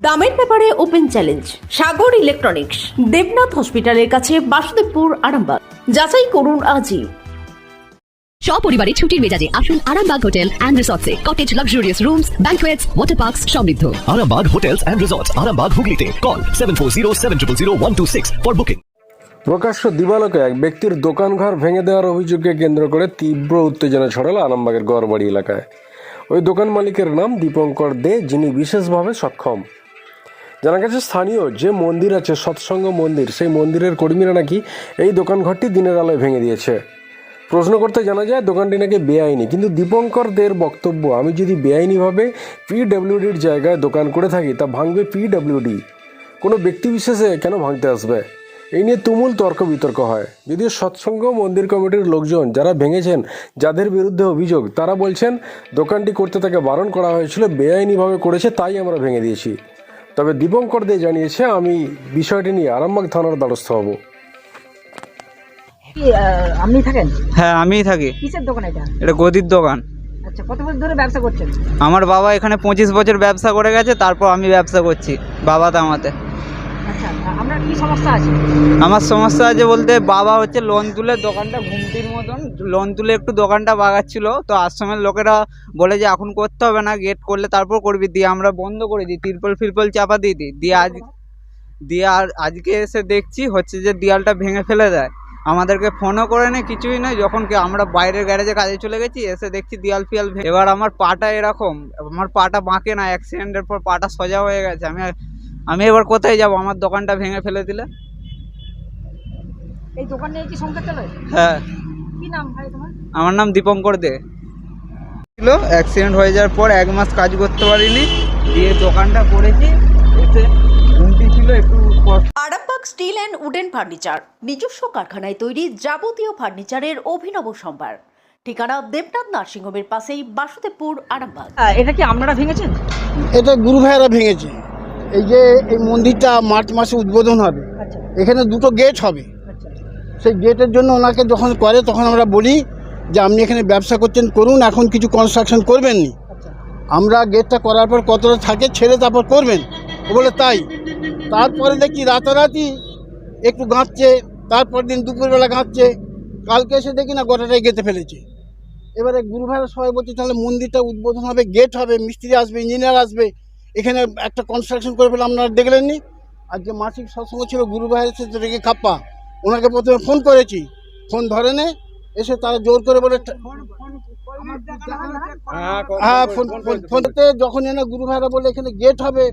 দামের ব্যাপারে open challenge Sagar electronics Debnath হসপিটালের কাছে বাসুদেবপুর আরামবাগ। যাচাই করুন আজই। সপরিবারে ছুটির মেজাজে আসুন Arambagh hotel and রিসর্টসে। Cottage luxurious rooms banquets water parks সমৃদ্ধ। Arambag Hotels and Resorts, Arambag Hooghly Call 740 for booking. প্রকাশ্য দিবালোকে এক ব্যক্তির দোকানঘর ভেঙে দেওয়ার অভিযোগকে কেন্দ্র করে তীব্র উত্তেজনা ছড়াল আরামবাগের গড়বাড়ি এলাকায়। ওই দোকান মালিকের নাম দীপঙ্কর দে যিনি বিশেষভাবে সক্ষম। জানা গেছে স্থানীয় যে মন্দির আছে, সৎসঙ্গ মন্দির, সেই মন্দিরের কর্মীরা নাকি এই দোকানঘরটি দিনের আলোয় ভেঙে দিয়েছে। প্রশ্ন করতে জানা যায়, দোকানটি নাকি বেআইনি। কিন্তু দীপঙ্কর দের বক্তব্য, আমি যদি বেআইনিভাবে পিডব্লিউডির জায়গায় দোকান করে থাকি, তা ভাঙবে পিডব্লিউডি কোনো ব্যক্তি বিশেষে কেন ভাঙতে আসবে? এই নিয়ে তুমুল তর্ক বিতর্ক হয়। যদিও সৎসঙ্গ মন্দির কমিটির লোকজন যারা ভেঙেছেন, যাদের বিরুদ্ধে অভিযোগ, তারা বলছেন, দোকানটি করতে তাকে বারণ করা হয়েছিল, বেআইনিভাবে করেছে, তাই আমরা ভেঙে দিয়েছি। তবে দীপঙ্কর দে জানিয়েছে আমি বিষয়টি নিয়ে আরামবাগ থানার দ্বারস্থ হব। আপনি থাকেন? হ্যাঁ আমিই থাকি। কিসের দোকান এটা? এটা গদির দোকান। আচ্ছা কত বছর ধরে ব্যবসা করছেন? আমার বাবা এখানে পঁচিশ বছর ব্যবসা করে গেছে তারপর আমি ব্যবসা করছি বাবা তামাতে আচ্ছা আমরা কি সমস্যা আছে? আমার সমস্যা আছে বলতে বাবা হচ্ছে লোন তুলে দোকানটা ঘুমটির মতন লোন তুলে একটু দোকানটা বাগাচ্ছিল, তো আশ্রমের লোকেরা বলে যে এখন করতে হবে না গেট করলে তারপর করবি, দিয়ে আমরা বন্ধ করে দিই, তিরপল ফিরপল চাপা দিয়ে দিই, দিয়ে আজ, দিয়ে আর আজকে এসে দেখছি হচ্ছে যে দেয়ালটা ভেঙে ফেলে দেয়। আমাদেরকে ফোনও করে নেই কিছুই নয়, যখন কি আমরা বাইরের গ্যারেজে কাজে চলে গেছি, এসে দেখছি দেয়াল ফিয়াল এবার আমার পাটা এরকম, আমার পাটা বাঁকে না অ্যাক্সিডেন্টের পর পাটা সোজা হয়ে গেছে, আমি আমি এবার কোথায় যাব? আমার দোকানটা ভেঙে ফেলে দিলে। এই দোকান নিয়ে কি সংসার চলে? হ্যাঁ। কি নাম ভাই তোমার? আমার নাম দীপঙ্কর দে। ছিল অ্যাক্সিডেন্ট হয়ে যাওয়ার পর এক মাস কাজ করতে পারিনি। দিয়ে দোকানটা করেছি এসে ঘুমটি ছিল একটু Arambagh steel and wooden furniture নিজস্ব কারখানায় তৈরি যাবতীয় ফার্নিচারের অভিনব সম্ভার। ঠিকানা দেবনাথ নার্সিংহোমের পাশেই বাসুদেবপুর আরামবাগ। এটা কি আপনারা ভেঙেছেন? এটা গুরু ভাইয়েরা ভেঙেছে। এই যে এই মন্দিরটা মার্চ মাসে উদ্বোধন হবে আচ্ছা। এখানে দুটো গেট হবে। সেই গেটের জন্য ওনাকে যখন করে তখন আমরা বলি যে আপনি এখানে ব্যবসা করছেন করুন এখন কিছু কনস্ট্রাকশন করবেন নি। আমরা গেটটা করার পর কতটা থাকে ছেড়ে তারপর করবেন। ও বলে তাই। তারপরে দেখি রাতারাতি একটু গাঁচ্ছে তারপর দিন দুপুরবেলা গাঁচ্ছে কালকে এসে দেখি না গোটাটাই গেতে ফেলেছে। এবারে গুরু ভাইরা সবাই বলছে তাহলে মন্দিরটা উদ্বোধন হবে গেট হবে মিস্ত্রি আসবে ইঞ্জিনিয়ার আসবে এখানে একটা কনস্ট্রাকশন করে ফেলে আপনারা দেখলেননি? আর যে মাসিক সৎসঙ্গ ছিল গুরু ভাইয়ের সাথে রেখে খাপ্পা ওনাকে প্রথমে ফোন করেছি। ফোন ধরে নে এসে তারা জোর করে বলে হ্যাঁ ফোন ফোন- ফোনতে যখন এনে গুরু ভাইরা বলে এখানে গেট হবে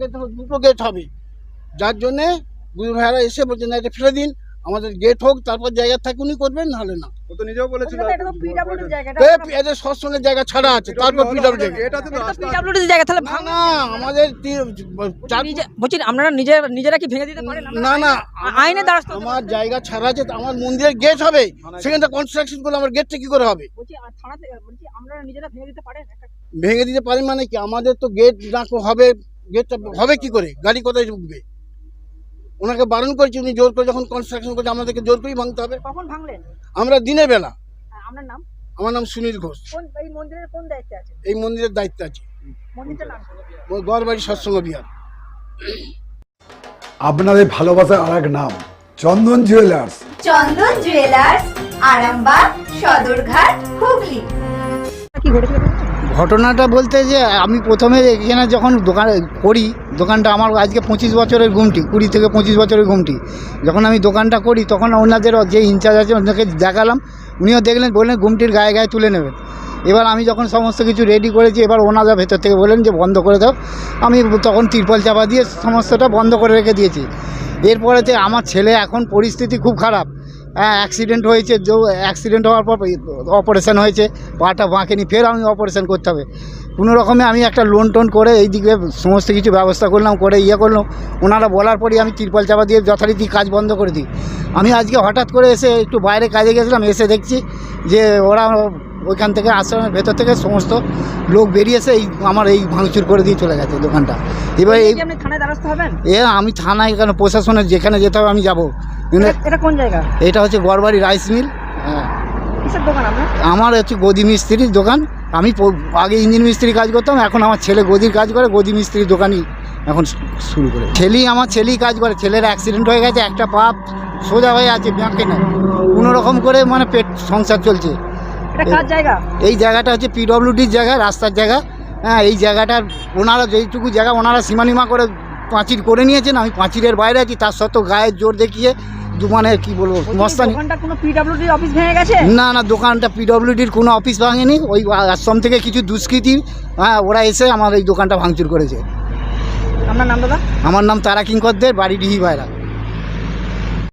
গেট হবে দুটো গেট হবে। যার জন্যে গুরু ভাইরা এসে বলছে না এটা ফেলে দিন। আমাদের গেট হোক তারপর জায়গা থাকে উনি করবেন নাহলে না। তো জায়গা সৎসঙ্গের ছাড়া আছে তারপর পিডাব্লিউ জায়গা এটা পিডব্লিউডি জায়গা তাহলে না ভাঙ আমাদের বলছি আপনারা নিজেরা কি ভেঙে দিতে পারেন? না না আইনে দ্বারস্থ আমার জায়গা ছাড়া আছে তো আমার মন্দিরের গেট হবে। সেখানটা কনস্ট্রাকশন করলে আমার গেটটা কি করে হবে? ভেঙে দিতে পারি মানে কি? আমাদের তো গেট না হবে গেটটা হবে কি করে? গাড়ি কোথায় ঢুকবে? ওনাকে বারণ করেছি উনি জোর করে যখন কনস্ট্রাকশন করছে আমাদেরকে জোর করেই ভাঙতে হবে। কখন ভাঙলেন? আমরা দিনের বেলা। আহ, আপনার নাম? আমার নাম সুনীল ঘোষ। এই মন্দিরের কোন দায়িত্বে আছে এই মন্দিরের দায়িত্ব আছে। গড়বাড়ি সৎসঙ্গ বিহার। আপনাদের ভালোবাসার আর এক নাম চন্দন জুয়েলার্স চন্দন জুয়েলার্স আরামবাগ সদরঘাট হুগলি। কি ঘটেছিল? ঘটনাটা বলতে যে আমি প্রথমে এখানে যখন দোকান করি, দোকানটা আমার আজকে পঁচিশ বছরের ঘুমটি, কুড়ি থেকে পঁচিশ বছরের ঘুমটি। যখন আমি দোকানটা করি, তখন ওনাদের যে ইনচার্জ আছে ওনাকে দেখালাম। উনিও দেখলেন, বললেন ঘুমটির গায়ে গায়ে তুলে নেবেন এবার আমি যখন সমস্ত কিছু রেডি করেছি, এবার ওনারা ভেতর থেকে বললেন যে বন্ধ করে দাও। আমি তখন তিরপল চাপা দিয়ে সমস্তটা বন্ধ করে রেখে দিয়েছি। এরপরেতে আমার ছেলে এখন পরিস্থিতি খুব খারাপ। অ্যাক্সিডেন্ট হয়েছে, যে অ্যাক্সিডেন্ট হওয়ার পর অপারেশান হয়েছে, পাটা বাঁকেনি, ফের আমি অপারেশান করতে হবে। কোনো রকমে আমি একটা লোন টোন করে এই দিকে সমস্ত কিছু ব্যবস্থা করলাম, করে ইয়ে করলাম। ওনারা বলার পরই আমি তিরপল চাপা দিয়ে যথারীতি কাজ বন্ধ করে দিই। আমি আজকে হঠাৎ করে এসে একটু বাইরে কাজে গেছিলাম, এসে দেখছি যে ওরা ওইখান থেকে আশ্রমের ভেতর থেকে সমস্ত লোক বেরিয়েছে এই আমার এই ভাঙচুর করে দিয়ে চলে গেছে দোকানটা। এবার এই এ আমি থানায় এখানে প্রশাসনের যেখানে যেতে হবে আমি যাব। এটা- কোন জায়গা? এটা হচ্ছে গড়বাড়ি রাইস মিল। হ্যাঁ। আমার হচ্ছে গদি মিস্ত্রির দোকান। আমি আগে ইঞ্জিন মিস্ত্রি কাজ করতাম এখন আমার ছেলে গদির কাজ করে গদি মিস্ত্রির দোকানই এখন শুরু করে। ছেলেই আমার ছেলেই কাজ করে ছেলের অ্যাক্সিডেন্ট হয়ে গেছে একটা পাপ সোজা হয়ে আছে ব্যাংকে না কোনো রকম করে মানে পেট সংসার চলছে। জায়গা? এই জায়গাটা হচ্ছে পিডব্লিউডির জায়গা রাস্তার জায়গা। হ্যাঁ এই জায়গাটার ওনারা যেইটুকু জায়গা ওনারা সীমানিমা করে পাঁচির করে নিয়েছেন আমি পাঁচিরের বাইরে আছি তার সত্ত্বেও গায়ের জোর দেখিয়ে দু মানে কি বলব মস্তানি। না না দোকানটা পিডব্লিউডির কোনো অফিস ভাঙেনি ওই আশ্রম থেকে কিছু দুষ্কৃতী হ্যাঁ ওরা এসে আমার এই দোকানটা ভাঙচুর করেছে। আপনার নাম দাদা? আমার নাম তারা কিঙ্করদের বাড়ি ডিহি বাইরা